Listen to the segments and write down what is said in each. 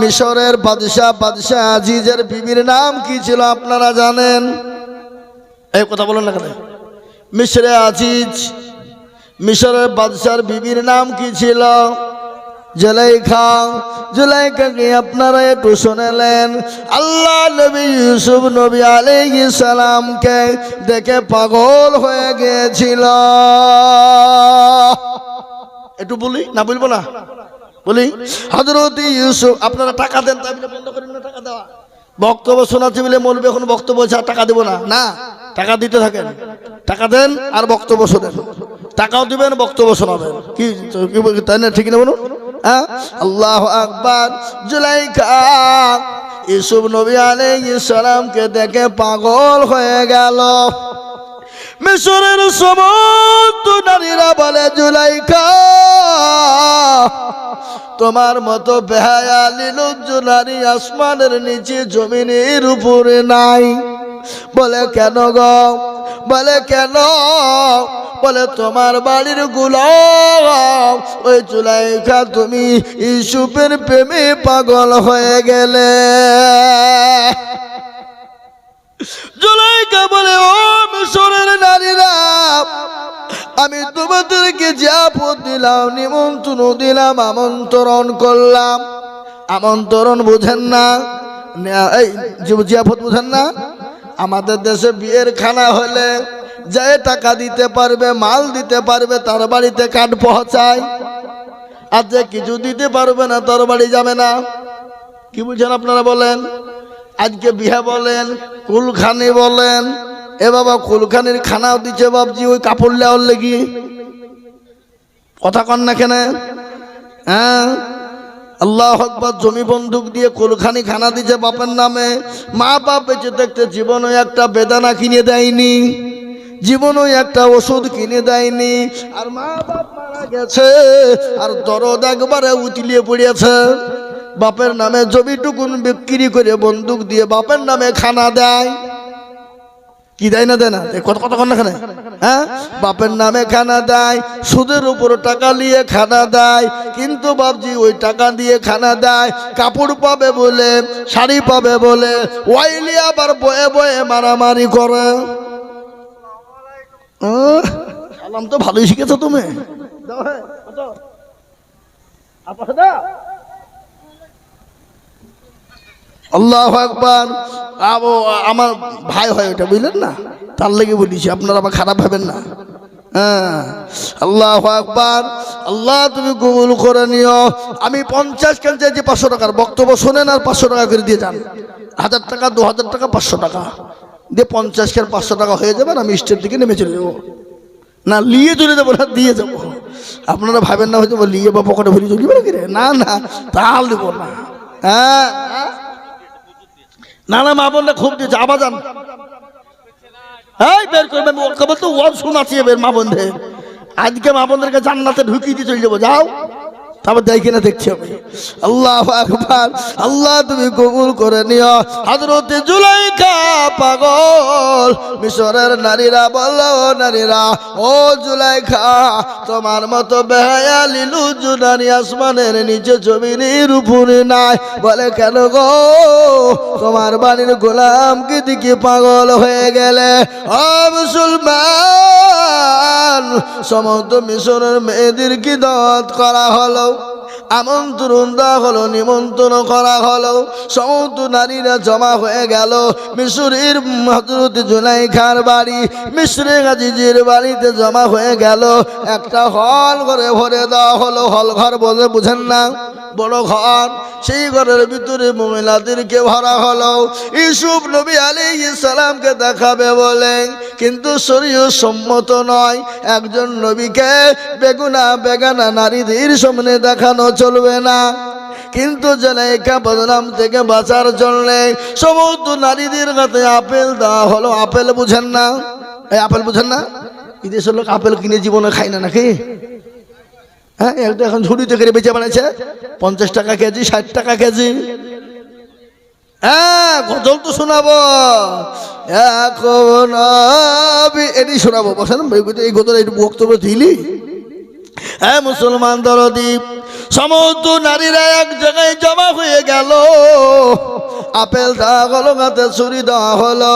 মিশরের বাদশাহ বাদশাহ আজিজের বিবির নাম কি ছিল আপনারা জানেন? এই কথা বলুন না কেন? মিশরে আজিজ, মিশরের বাদশার বিবির নাম কি ছিল? জুলাইখা জুলাইখাকে আপনারা একটু শুনেলেন? আল্লাহ নবী ইউসুফ নবী আলাইহিস সালামকে দেখে পাগল হয়ে গিয়েছিল। একটু বলি, না বলব না? বলি হজরত ইউসুফ, আপনারা টাকা দেন তাই বন্ধ করেন না টাকা দেওয়া। বক্তব্য শোনাচ্ছি বলে মলবে এখন বক্তব্য আর টাকা দেবো না। না, টাকা দিতে থাকেন। টাকা দেন আর বক্তব্য শোনেন। টাকাও দিবেন, বক্তব্য শোনাবেন। কি তাই না? ঠিক না বলুন? হ্যাঁ? আল্লাহ আকবার। জুলাইকা, ইউসুফ নবী আলাইহিস সালামকে দেখে পাগল হয়ে গেল। মিশরের সমস্ত নারীরা বলে, জুলাইকা, তোমার মতো বেহায়া নারী আসমানের নিচে জমিনের উপরে নাই। বলে, কেন গো? বলে, কেন? বলে, তোমার বাড়ির গুলাম, ওই জুলাইকা তুমি ইসুফের প্রেমে পাগল হয়ে গেলে। জুলাইকা বলে, ও মিশরের নারীরা, আমি তোমাদেরকে জাপদ দিলাম, নিমন্ত্রণ দিলাম, আমন্ত্রণ করলাম। আমন্ত্রণ বুঝেন না? এই জিয়াফত বুঝেন না? আমাদের দেশে বিয়ের খানা হলে যে টাকা দিতে পারবে, মাল দিতে পারবে, তার বাড়িতে কাঠ পৌঁছায়। আর যে কিছু দিতে পারবে না, তার বাড়ি যাবে না। কি বুঝেন আপনারা বলেন? আজকে বিহা বলেন, কুলখানি বলেন। এ বাবা, কুলখানির খানাও দিচ্ছে বাবজি ওই কাপড় লেওয়ার লেগি। কথা কন না কেন? হ্যাঁ? আল্লাহ আকবর, জমি বন্দুক দিয়ে কুলখানি খানা দিচ্ছে বাপের নামে। মা বাপ বেঁচে দেখতে জীবনে একটা বেদানা কিনে দেয়নি। জীবনও একটা ওষুধ কিনে দেয়নি। আর মা বাপ মারা গেছে, আর দরদ একবারে উতলিয়ে পড়িয়েছে বাপের নামে জমিটুকুন বিক্রি করে বন্দুক দিয়ে বাপের নামে খানা দেয়। কি দেয় না দেয় না? কত কত না খানে? হ্যাঁ? বাপের নামে খানা দেয়, সুদের উপর টাকা নিয়ে খানা দেয়, কিন্তু বাপজি ওই টাকা দিয়ে খানা দেয়, কাপড় পাবে বলে, শাড়ি পাবে বলে, ওয়াইলি আবার বয়ে বয়ে মারামারি করে। সালাম তো ভালোই শিখেছো তুমি। আল্লাহ একবার আমার ভাই হয় ওটা বুঝলেন না? তার লেগে বলিছি, আপনারা আবার খারাপ ভাবেন না। হ্যাঁ আল্লাহ একবার আল্লাহ, তুমি কবুল করে নিও। আমি পঞ্চাশ কেন চাইছি পাঁচশো টাকার, বক্তব্য শোনেন আর পাঁচশো টাকা করে দিয়ে যান। হাজার টাকা, দু হাজার টাকা, পাঁচশো টাকা। দিয়ে পঞ্চাশ কেন পাঁচশো টাকা হয়ে যাবে আমি স্টেট দিকে নেমে চলে যাব। না, লিয়ে চলে যাব না, দিয়ে যাব। আপনারা ভাবেন না হয়তো লিয়ে বা পকেটে ভরি চলে না না তাহলে দেবো না। হ্যাঁ হ্যাঁ না না মা বোনরা খুব দিয়েছে, আবার যান। এই এবার মা বোনদের। আজকে মা বোনদেরকে জান্নাতে ঢুকিয়ে দিয়ে চলে যাব, যাও। তারপর দেখি না দেখছি আমি। আল্লাহ আকবার। আল্লাহ তুমি কবুল করে নিও। হজরতে জুলাইকা পাগল। মিশরের নারীরা বলো নারীরা, ও জুলাইখা তোমার মতো বেহায়া লিলু জুনানি আসমানের নিচে জমিনের উপরে নাই। বলে কেন গো? তোমার বাড়ির গোলামকে দিকে পাগল হয়ে গেলে? ও মুসলমান, সমস্ত মিশরের মেয়েদের কি দত করা হলো? I'll, আমন্ত্রণ হলো, নিমন্ত্রণ করা হলো। সমস্ত নারীরা জমা হয়ে গেল। মিশরের হজরত জুলাই খার বাড়ি, মিশরে গাজিজির বাড়িতে জমা হয়ে গেল। একটা হল ঘরে ভরে দেওয়া হলো। হল ঘর বলে বুঝেন না, বড় ঘর। সেই ঘরের ভিতরে মহিলাদেরকে ভরা হলো। ইসুফ নবী আলী সালামকে দেখাবে বলে, কিন্তু শরীর সম্মত নয়। একজন নবীকে বেগুনা, বেগানা নারীদের সামনে দেখানো চলবে না। কিন্তু জলাইকা বদনাম থেকে বাঁচার জন্য সমস্ত নারীদের হাতে আপেল দেওয়া হলো। আপেল বুঝেন না? এই আপেল বুঝেন না? বিদেশের লোক আপেল কিনে জীবনে খায় না নাকি? হ্যাঁ একটা এখন ঝুড়িতে করে বেঁচে বানাচ্ছে পঞ্চাশ টাকা কেজি, ষাট টাকা কেজি। হ্যাঁ তো শোনাবো। এখন এটি শোনাবো। বসেন, এই গজল এই বক্তব্য দিলি। হ্যাঁ মুসলমান দরদীপ সমস্ত নারীরা এক জায়গায় জমা হয়ে গেল। আপেল দেওয়া হলো হাতে ছুরি দেওয়া হলো।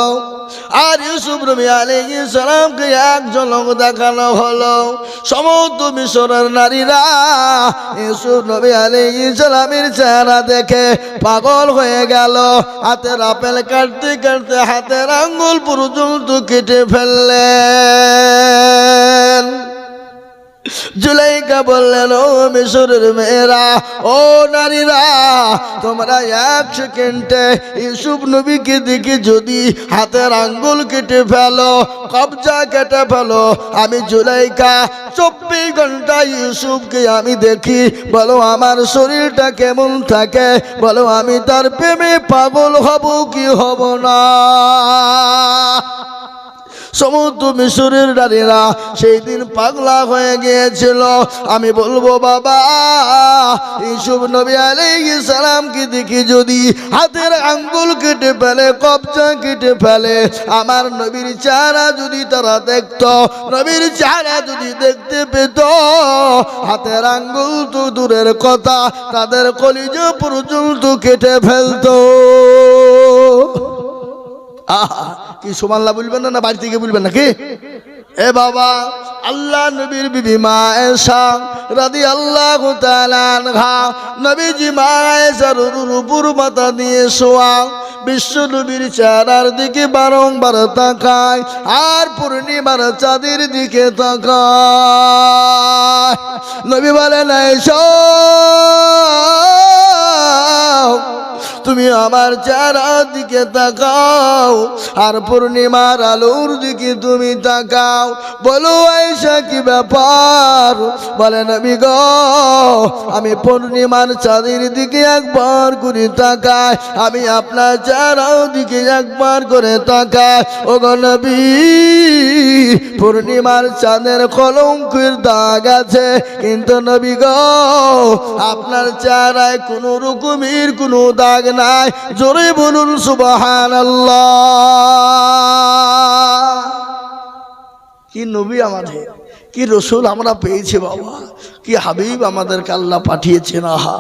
আর ইউসুফ রবি আলী সালামকে এক ঝলক দেখানো হলো। সমস্ত মিশরের নারীরা ইউসুফ নবী আলী সালামের চেহারা দেখে পাগল হয়ে গেল। হাতের আপেল কাটতে কাটতে হাতের আঙ্গুল পর্যন্ত কেটে ফেললেন। জুলাইকা বললেন, ও মিশরের মেয়েরা, ও নারীরা, তোমরা এক সেকেন্ডে ইউসুফ নবীকে দেখে যদি হাতের আঙ্গুল কেটে ফেলো, কবজা কেটে ফেলো, আমি জুলাইকা, চব্বিশ ঘণ্টা ইউসুফকে আমি দেখি, বলো আমার শরীরটা কেমন থাকে, বলো আমি তার প্রেমে পাগল হব কি হব না? সমুদ্র মিশরের নারীরা সেই দিন পাগলা হয়ে গিয়েছিল। আমি বলব, বাবা ইসুফ নবী আলাইহিস সালাম কি দেখি যদি হাতের আঙ্গুল কেটে ফেলে, কবজা কেটে ফেলে? আমার নবীর চেহারা যদি তারা দেখতো, নবীর চেহারা যদি দেখতে পেত, হাতের আঙ্গুল তো দূরের কথা তাদের কলিজ পর্যন্ত কেটে ফেলতো। আহা, কি সুমাল্লা বলবেন না না বাড়ি থেকে বলবেন নাকি? এ বাবা, আল্লাহ নবীর বিবি মা এসা রাদি আল্লাহ ঘা নবীজি মা এসার উপর মাথা দিয়ে শোয়া, বিশ্ব নবীর চেহারার দিকে বারংবার তাকায় আর পূর্ণিমার চাঁদের দিকে তাকায়। নবী বলেন, এসো। তুমি আমার চেহারার দিকে তাকাও, আর পূর্ণিমার আলোর দিকে তুমি তাকাও। বলো আয়সা কি ব্যাপার? বলে, নবী গো, আমি পূর্ণিমার চাঁদের দিকে একবার করে তাকাই, আমি আপনার চেহারার দিকে একবার করে তাকাই। ও নবী, পূর্ণিমার চাঁদের কলঙ্কের দাগ আছে, কিন্তু নবী গো, আপনার চেহারায় কোনো রকমের কোনো দাগ নাই জোরে বলুন সুবাহান কি নবী আমাদের কি রসুল আমরা পেয়েছি বাবা। কি হাবিব আমাদেরকে আল্লাহ পাঠিয়েছেন? আহা।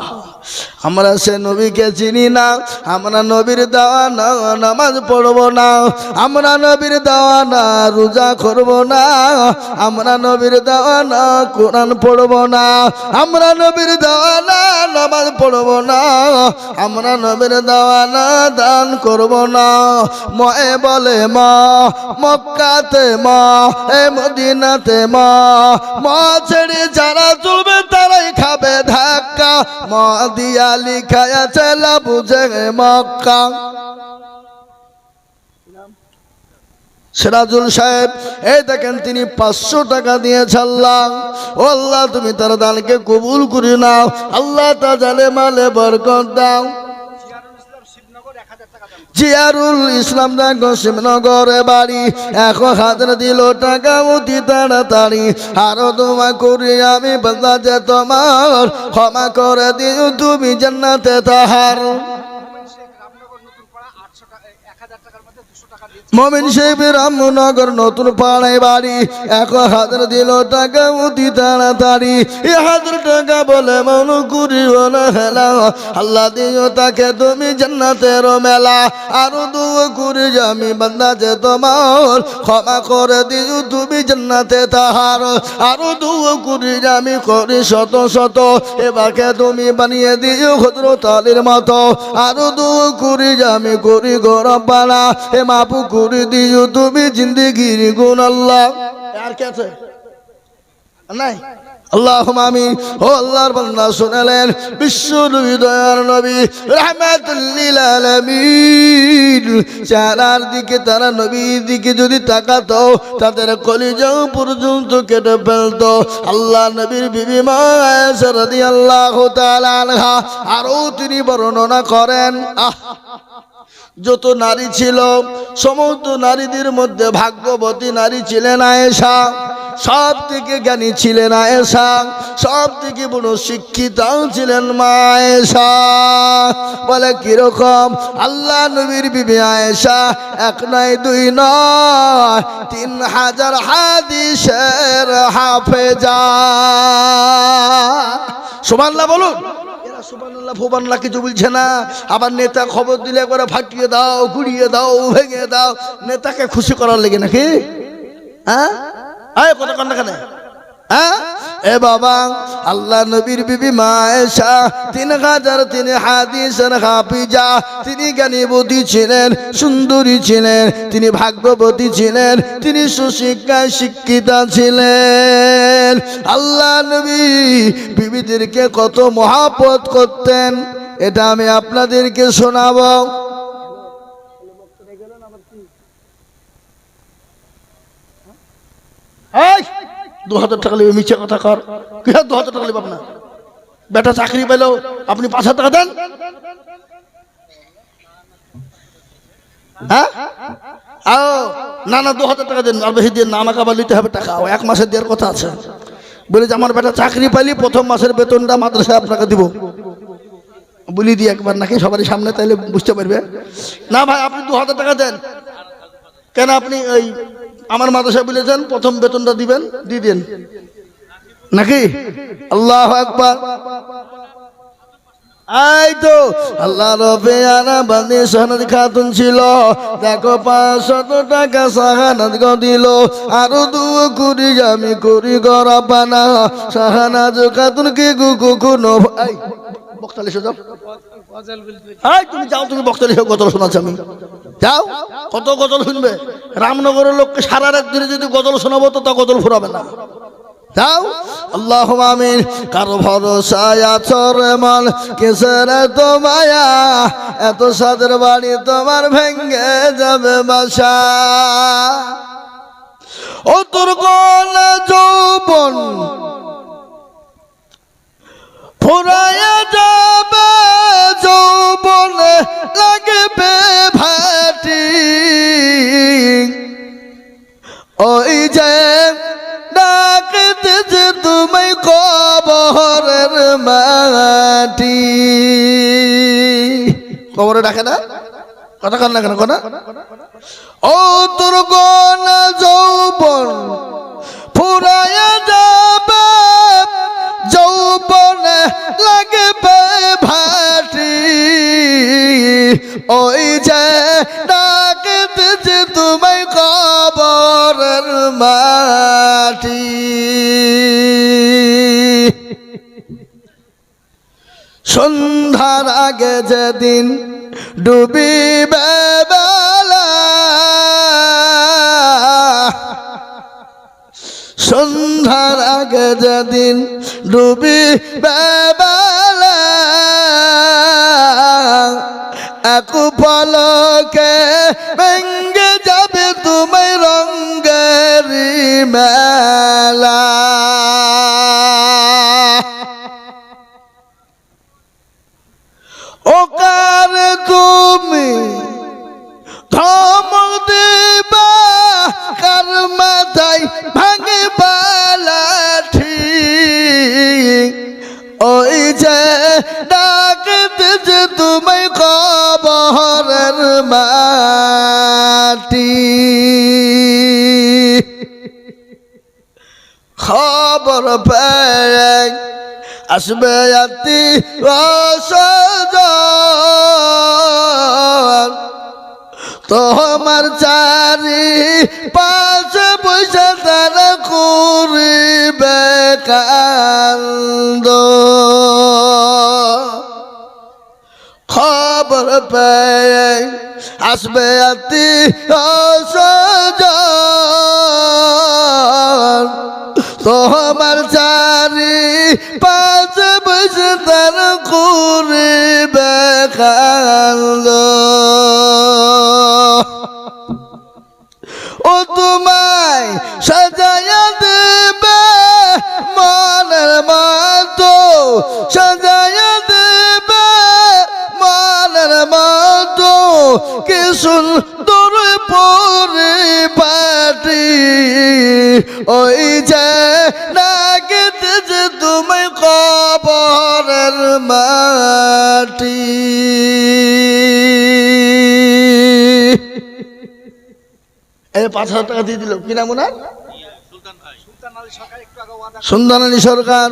আমরা সে নবীকে চিনি না, আমরা নবীর দেওয়া না, নামাজ পড়ব না, আমরা নবীর দেওয়া না, রোজা করব না, আমরা নবীর দেওয়া না, কোরআন পড়ব না, আমরা নবীর দেওয়া না, নামাজ পড়ব না, আমরা নবীর দেওয়া না, দান করব না। ময়ে বলে, মা, মক্কাতে মা, এ মদিনাতে মা মা ছেড়ে যারা চলবে তারাই খাবে ধাক্কা। মদিয়া দিয়া লিখা আছে বুঝে মক্কা। সিরাজুল সাহেব, এই দেখেন, তিনি পাঁচশো টাকা দিয়ে ছাড়লাম ও আল্লাহ, তুমি তার দানকে কবুল করি নাও। আল্লাহ তা জালে মালে বরকত দাও। জিয়ারুল ইসলাম শিবনগরে বাড়ি। এখন হাজার দিল টাকা অতি তাড়াতাড়ি। আরও তোমা করি আমি বদলা যে তোমার ক্ষমা করে দিও, তুমি জান্নাতে তাহার। মমিন শেখ রামনগর নতুন পাড়ায় বাড়ি। এক হাজার দিল টাকা অতি তাড়াতাড়ি। এ হাজার টাকা বলে মন করিও না হেলা। আল্লাহ দিও তাকে তুমি জান্নাতের মেলা। আরও দু করি আমি বান্দা যে তোমার। ক্ষমা করে দিও তুমি জান্নাতে তাহার। আরও দু করি আমি করি শত শত। এবারকে তুমি বানিয়ে দিও ক্ষুদ্র তালির মতো। আরও দু করি আমি করি গরম পালা এ মাপু করে দিও তুমি জিন্দগির গুণ আল্লাহ। আর কে আছে? নাই? আল্লাহ আমি ও আল্লাহর বান্দা শুনালেন বিশ্ব নবী দয়ার নবী রহমাতুল্লিল আলামিন। চারার দিকে তারা নবীর দিকে যদি তাকাতো তাদের কলিজাও পর্যন্ত কেটে ফেলতো। আল্লাহ নবীর বিবি মা আয়েশা রাদিয়াল্লাহু তাআলা আনহা আরও তিনি বর্ণনা করেন আহ যত নারী ছিল, সমস্ত নারীদের মধ্যে ভাগ্যবতী নারী ছিলেন আয়েশা সব থেকে জ্ঞানী ছিলেন আয়েশা সব থেকে বড় শিক্ষিত ছিলেন মায়েশা বলে কীরকম? আল্লাহ নবীর বিবি আয়েশা, এক নয়, দুই নয়, তিন হাজার হাদিসের হাফেজা। সুবহানাল্লাহ বলুন। আবার নেতা খবর দিলে ফাটিয়ে দাও গুড়িয়ে দাও, ভেঙে দাও, নেতাকে খুশি করার নাকি? হ্যাঁ? হ্যাঁ? এ বাবা, আল্লাহ নবীর বিবি মায়েশা, তিন হাজার তিন হাদিসের তিনি জ্ঞানীবতী ছিলেন, সুন্দরী ছিলেন, তিনি ভাগ্যবতী ছিলেন, তিনি সুশিক্ষায় শিক্ষিতা ছিলেন। আল্লাহ নবী বিবিদেরকে কত মহাপত করতেন। এটা আমি আপনাদেরকে শোনাবো। দু হাজার টাকা নেবে, মিছে কথা কর। কি দু হাজার টাকা নেবে আপনার? বেটা চাকরি পেল, আপনি পাঁচ হাজার টাকা দেন। হ্যাঁ? আও না না দু হাজার টাকা দেন। আর বেশি দিয়ে না, আমাকে নিতে হবে টাকা। এক মাসের দেওয়ার কথা আছে। বলে যে, আমার বেটা চাকরি পাইলি, প্রথম মাসের বেতনটা মাদ্রাসায় আপনাকে দিব। বলি দিই একবার, নাকি সবারই সামনে, তাইলে বুঝতে পারবে। না ভাই, আপনি দু হাজার টাকা দেন। কেন আপনি ওই আমার মাদ্রাসা বলেছেন, প্রথম বেতনটা দিবেন, দিয়ে দেন। নাকি? আল্লাহ একবার এই তো আল্লাহ রবে আনা বান্দি সহনাদ খাতুন ছিল। দেখো পাঁচশত টাকা সাহানাদ গো আরও দু কুড়ি আমি করি গড়া পানা। সাহানাজ খাতুন কি গু গু গু নো এই বক্তালি রামনগরের লোককে সারা রাত ধরে যদি গজল শোনাবো তো তা গজল ফুরাবে না। যাও আল্লাহ আমিন। কারও ভরসায় আছর মন, কিসের তো মায়া? এত সাদের বাড়ি তোমার ভেঙ্গে যাবে বাসা। ও তোর কোন যৌবন, ফুরাইয়া যাবে যৌবন, লাগবে ভাটি। ওই যে মাটি। কবরে ডাকে না? কথা কান না কেন কথা ও তোর গন যৌবন যাবে, যৌবন লাগবে ভাটি। ওই যে ডাকতেছে তুমি কবরের মাটি। সন্ধ্যার আগে যেদিন ডুবিবে সন্ধ্যার আগে যেদিন ডুবি বেলা এক পলকে কবরের মাটি। খবর পেয়ে আসবে আতি তোমার চারি পাশে বসে আসবে আতি তোমার চারি পাঁচ বসে তার করিবে কান্দ সুন্দর পরে পাটি, ওই যে না কেটেছে তুমি কবরের মাটি। এই পাঁচ হাজার টাকা দিয়ে দিল। কি নাম ওনার? সুন্দর আলী সরকার।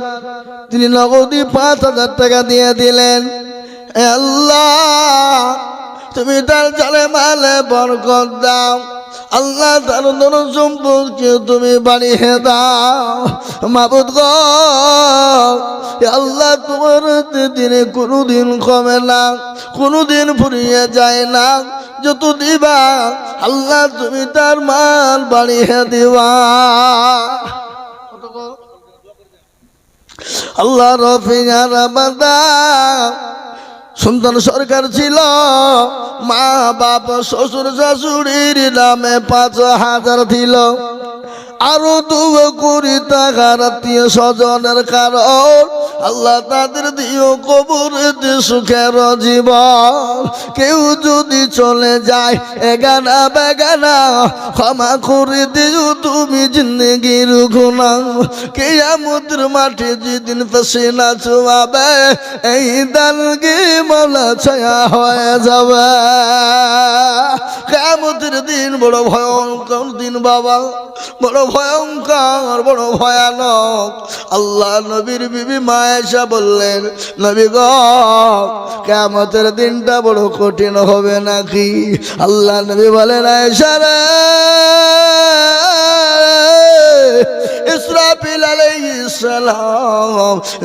তিনি নগদী পাঁচ হাজার টাকা দিয়ে দিলেন। আল্লাহ তুমি তার জালে মালে বরকত দাও। আল্লাহ তার ধন সম্পর্কে তুমি বাড়িয়ে দাও। মাবুদ আল্লাহ তোমার দিনে কোনোদিন কমে না, কোনোদিন ফুরিয়ে যায় না। যত দিবা, আল্লাহ তুমি তার মাল বাড়িয়ে দিবা। আল্লাহ রফিয়া রামাদান সন্তান সরকার ছিল। মা বাপ শ্বশুর শাশুড়ির নামে পাঁচ হাজার দিল আরও দু কুড়ি টাকার আত্মীয় স্বজনের কারণ। আল্লাহ তাদের দিও কবর সুখের জীবন। কেউ যদি চলে যায় এগানা বেগানা, ক্ষমা করে দিও তুমি জিন্দগির গুণা কেয়ামতের মাঠে যেদিন পেশে না চুয়াবে, এই দালগে মালা ছায়া হয়ে যাবে। কেয়ামতের দিন বড় ভয়ঙ্কর দিন বাবা, বড় ভয়ঙ্কর, বড় ভয়ানক। আল্লাহ নবীর বিবি মায়েশা বললেন, নবী গ কেমতের দিনটা বড় কঠিন হবে নাকি? আল্লাহ নবী বলেন, আয়েশা রে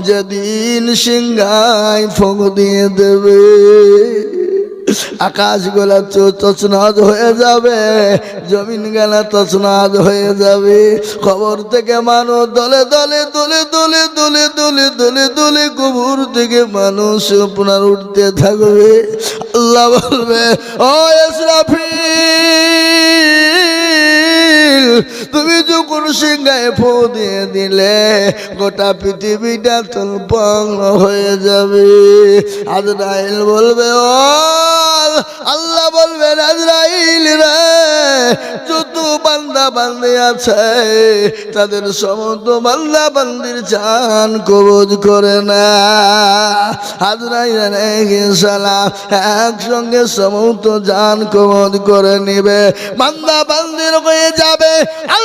যেদিন সিংহায় ফোঁক দিয়ে দেবে। আকাশ গোলা তছনাদ হয়ে যাবে জমিন গেলা তছনাদ হয়ে যাবে। খবর থেকে মানুষ দলে দলে দলে দলে দলে দলে দলে দলে কবর থেকে মানুষ আপনার উঠতে থাকবে। আল্লাহ বলবে, ও ইসরাফিল তুমি যখন সিংহায় ফো দিয়ে দিলে, গোটা পৃথিবীটা তলপং হয়ে যাবে। আজরাইল বলবে, ও আল্লাহ বলবেন আজরাইল রে, যত বান্দা বান্দি আছে, তাদের সমস্ত বান্দা বান্দির চান কবজ করে না। আজরাইল সালাম একসঙ্গে সমস্ত জান কবজ করে নিবে। বান্দা বান্দির হয়ে যাবে। আল্লাহ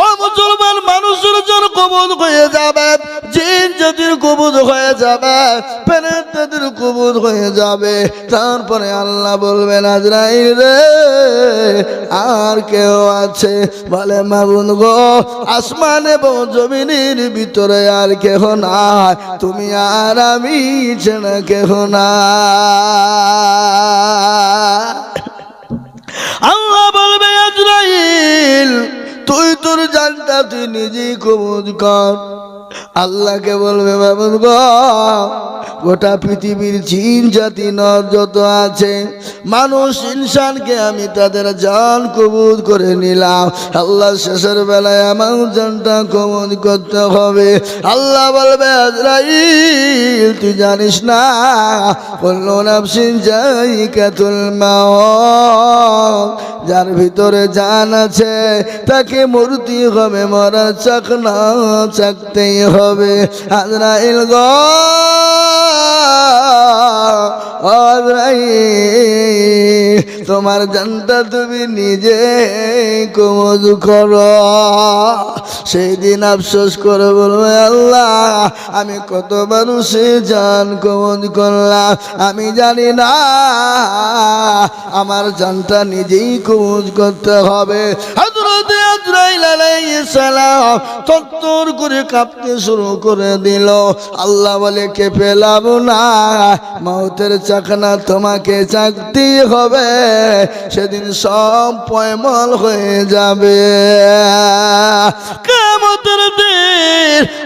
ও মুসলমান, মানুষের জন্য কবজ হয়ে যাবে, জিন জাতির কবুজ হয়ে যাবে ফেরেস্তাদের কবুজ হয়ে যাবে, তারপরে আল্লাহ বলবেন, আজরাইল রে, আর কেউ আছে? বলে, মাগুন গো, আসমান এবং জমিনের ভিতরে আর কেহ নাই, তুমি আর আমি ছেড়ে কেহ না কবুল আল্লাহকে বলবে, বাবুল গো, গোটা পৃথিবীর জিন জাতি নর যত আছে, মানুষ ইনসানকে আমি তাদের জান কবুল করে নিলাম। আল্লাহ শেষের বেলায় আমার জানটা কবুল করতে হবে। আল্লাহ বলবে, আজরাইল, তুই জানিস না বলল নাফসিন যাই কাতুল যার ভিতরে জান আছে, তাকে মূর্তি হবে, মরার চাকনা চাকতেই হবে। আজরাইল গ তোমার জানটা তুমি নিজে কমজ করো। সেই দিন আফসোস করে বলবে, আল্লাহ, আমি কত মানুষে জান কমজ করলাম। আমি জানি না, আমার জানটা নিজেই কমজ করতে হবে। তত্তর করে কাঁপতে শুরু করে দিল। আল্লাহ বলে, কে পেলাম না? মৌতের চাকনা তোমাকে চাকতি হবে, সেদিন সব পয়মল হয়ে যাবে।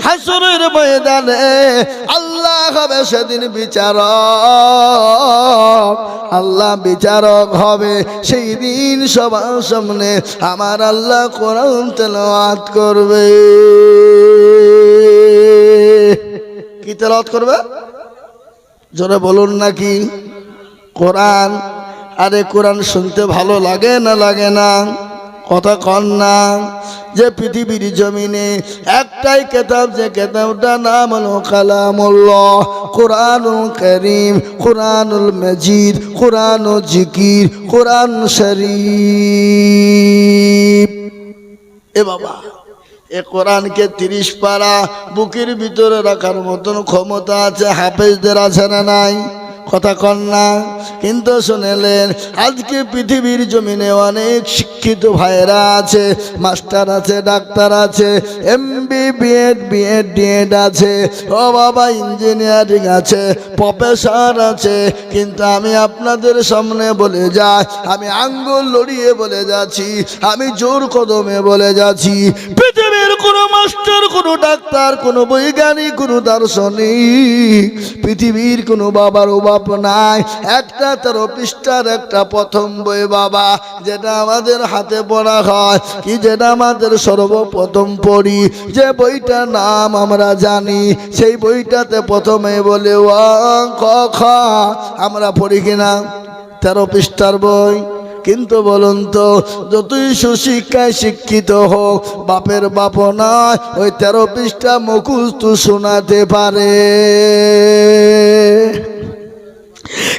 হাসরের ময়দানে আল্লাহ হবে সেদিন বিচারক। আল্লাহ বিচারক হবে সেই দিন সবার সামনে আমার আল্লাহ কোরআন তেলাওয়াত করবে। কি তেলাওয়াত করবে? জোরে বলুন নাকি? কোরআন, আরে কোরআন শুনতে ভালো লাগে না লাগে না? কথা কন না। যে পৃথিবীর জমিনে একটাই কেতাব, যে কেতাবটা নাম হলো কালামুল্লাহ, কোরআনুল করিম, কোরআনুল মজিদ কোরআন জিকির কোরআন শরীফ। এ বাবা, এ কোরআনকে তিরিশ পারা বুকের ভিতরে রাখার মতন ক্ষমতা আছে, হাফেজদের আছে না নাই? কথা কন না। কিন্তু শুনেলেন, আজকে পৃথিবীর জমিনে অনেক শিক্ষিত ভাইয়েরা আছে, মাস্টার আছে, ডাক্তার আছে এমবি বিএড বিএড ডিএড আছে, ও বাবা ইঞ্জিনিয়ারিং আছে, প্রফেসর আছে। কিন্তু আমি আপনাদের সামনে বলে যাই, আমি আঙ্গুল লড়িয়ে বলে যাচ্ছি, আমি জোর কদমে বলে যাচ্ছি কোনো মাস্টার, কোনো ডাক্তার, কোনো বৈজ্ঞানিক, কোনো দার্শনিক। পৃথিবীর কোনো বাবার অভাব নাই। একটা তার পৃষ্ঠার একটা প্রথম বই, বাবা, যেটা আমাদের হাতে পড়া হয়। কি যেটা আমাদের সর্বপ্রথম পড়ি? যে বইটার নাম আমরা জানি, সেই বইটাতে প্রথমে বলে ক খ। আমরা পড়ি কিনা? তেরো পৃষ্ঠার বই। কিন্তু বলুন তো, যতই সুশিক্ষায় শিক্ষিত হোক, বাপের বাপ নয়, ওই তেরো পৃষ্ঠা মুখস্থ শোনাতে পারে।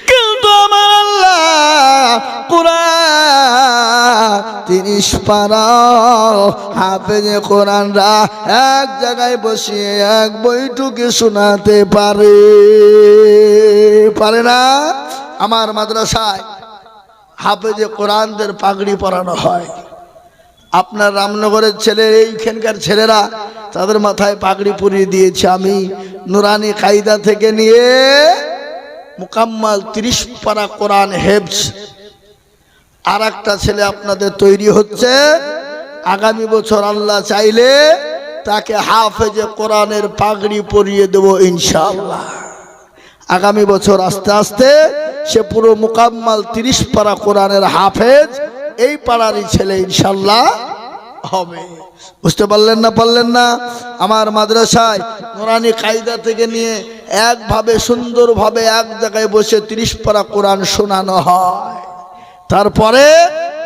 কিন্তু আমার আল্লাহ কোরআন তিরিশ পারা হাফেজে কোরআনরা এক জায়গায় বসিয়ে এক বইটুকে শোনাতে পারে। পারে না? আমার মাদ্রাসায় হাফেজে কোরআনদের পাগড়ি পরানো হয়। আপনার রামনগরের ছেলে, এইখানকার ছেলেরা, তাদের মাথায় পাগড়ি পরিয়ে দিয়েছে। আমি নুরানি কায়দা থেকে নিয়ে মুকাম্মাল তিরিশ পারা কোরআন হেবস আর একটা ছেলে আপনাদের তৈরি হচ্ছে। আগামী বছর আল্লাহ চাইলে তাকে হাফেজে কোরআনের পাগড়ি পরিয়ে দেবো ইনশাআল্লাহ। আগামী বছর আস্তে আস্তে সে পুরো মুকাম্মাল তিরিশ পারা কোরআনের হাফেজ, এই পাড়ারই ছেলে ইনশাল্লাহ হবে। বুঝতে পারলেন না পারলেন না? আমার মাদ্রাসায় কোরআনী কায়দা থেকে নিয়ে একভাবে, সুন্দরভাবে এক জায়গায় বসে তিরিশ পারা কোরআন শোনানো হয়। তারপরে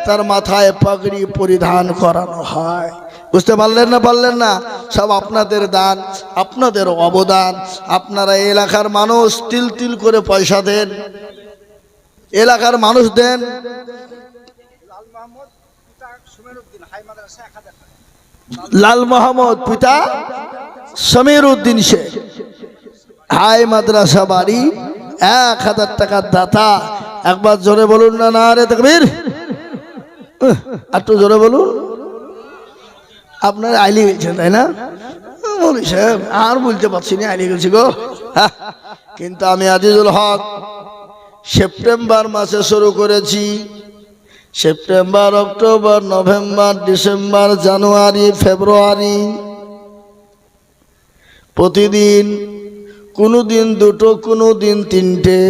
তার মাথায় পাগড়ি পরিধান করানো হয়। বুঝতে পারলেন না পারলেন না? সব আপনাদের দান আপনাদের অবদান। আপনারা এলাকার মানুষ তিল তিল করে পয়সা দেন। এলাকার মানুষ দেন। লাল মোহাম্মদ পিতা সমীর উদ্দিন শেখ। হাই মাদ্রাসা বাড়ি এক হাজার টাকার দাতা। একবার জোরে বলুন না না রে তকবীর। একটু জোরে বলুন। আপনার আইলি গেছেন তাই না? বলি সাহেব, আর বলতে পারছি না আইলি গেছি গো। কিন্তু আমি আজিজুল হক, সেপ্টেম্বর মাসে শুরু করেছি। সেপ্টেম্বর, অক্টোবর, নভেম্বর, ডিসেম্বর, জানুয়ারি, ফেব্রুয়ারি। প্রতিদিন কোনো দিন দুটো কোনো দিন তিনটে।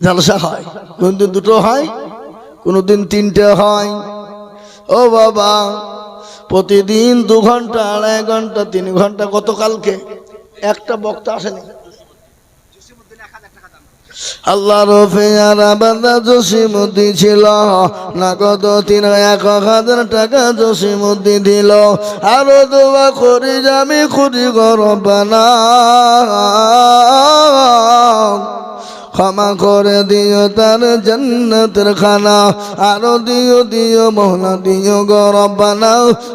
জালসা হয় কোন দিন দুটো হয় কোনো দিন তিনটে হয়। ও বাবা, প্রতিদিন দু ঘণ্টা, আড়াই ঘণ্টা, তিন ঘণ্টা, গতকালকে একটা বক্তা আসেনি। আল্লাহ ছিল। তিন এক হাজার টাকা আরও আমি ক্ষমা করে দিও তার জন্নতের খানা। আরও দিও দিও মোহনা দিও গরবানা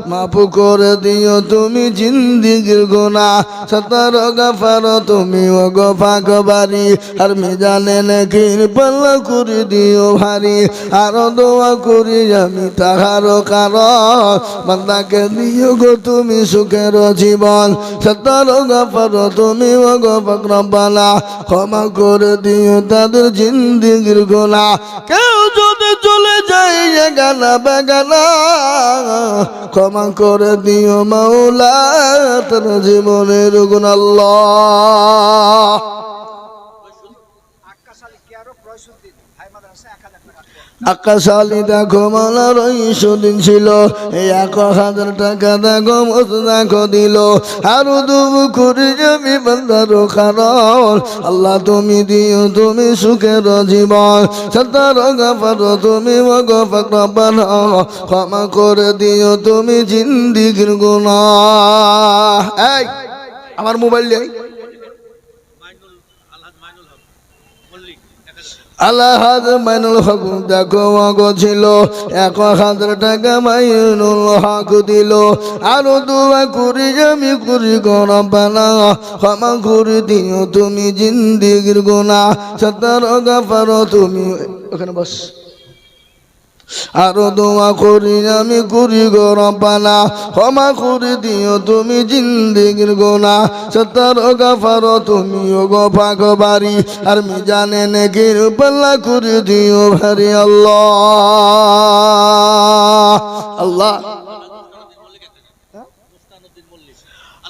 মাফ করে দিও তুমি জিন্দিগির গোনা সতর গফার তুমি ও গফাক বাড়ি আর মিজানে নেকির পাল্লা করে দিও ভারী। আরও দোয়া করি আমি তাহার কারণ। বান্দাকে দিও গো তুমি সুখের জীবন। সতর গফার তুমি ও গফাক রব্বানা। ক্ষমা করে দিও তাদের জিন্দিগির গোলা কেউ যদি চলে যায় গানা বেগানা ক্ষমা করে দিও মাওলা তার জীবনের গুণ আল্লাহ। আকাশ আলী দেখো, মালার দিন ছিল। এক হাজার টাকা দেখো মত দেখো দিল। আরও দুবু যাবি বান্দার কারণ। আল্লাহ তুমি দিও, তুমি সুখের জীবন। গাফার তুমি ক্ষমা করে দিও, তুমি জিন্দিগির গুণা আমার মোবাইল আল্লাহাদ মাইনুল হক, দেখো মাগো ছিল। এক হাজার টাকা মাইনুল হক দিল। আরও দুয়া করি আমি, করি পানা ক্ষমা করে দিও তুমি জিন্দিগির গোনা সত্তর পারো তুমি ওখানে বস। আরও দোয়া করি, আমি করি গরপানা ক্ষমা করে দিও তুমি জিন্দিগির গোনা। সত্তর গাফারো তুমি ও গফা বাড়ি আর মি জানে নেকির পাল্লা করে দিও ভারি আল্লাহ। আল্লাহ।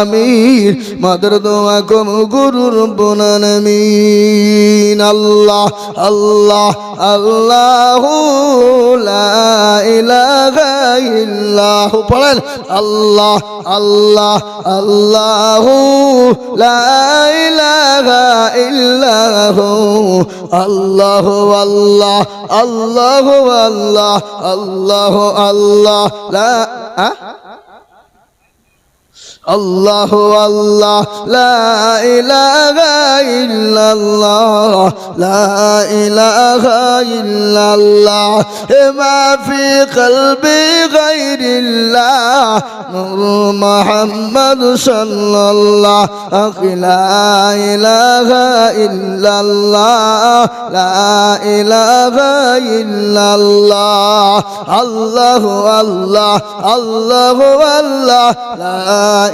আমিন। মাদার দোয়া কম গুরুর বোনানমিন আল্লাহ আল্লাহ আল্লাহ ইল্লাহ। পড়েন, আল্লাহ আল্লাহ আল্লাহ ইল্লাহ। আল্লাহ আল্লাহ আল্লাহ আল্লাহ আল্লাহ আল্লাহ, লা? الله الله لا إله إلا الله. لا إله إلا الله. ما في قلبي غير الله. نور محمد صلى الله لا إله إلا الله. لا إله إلا الله. الله الله الله الله لا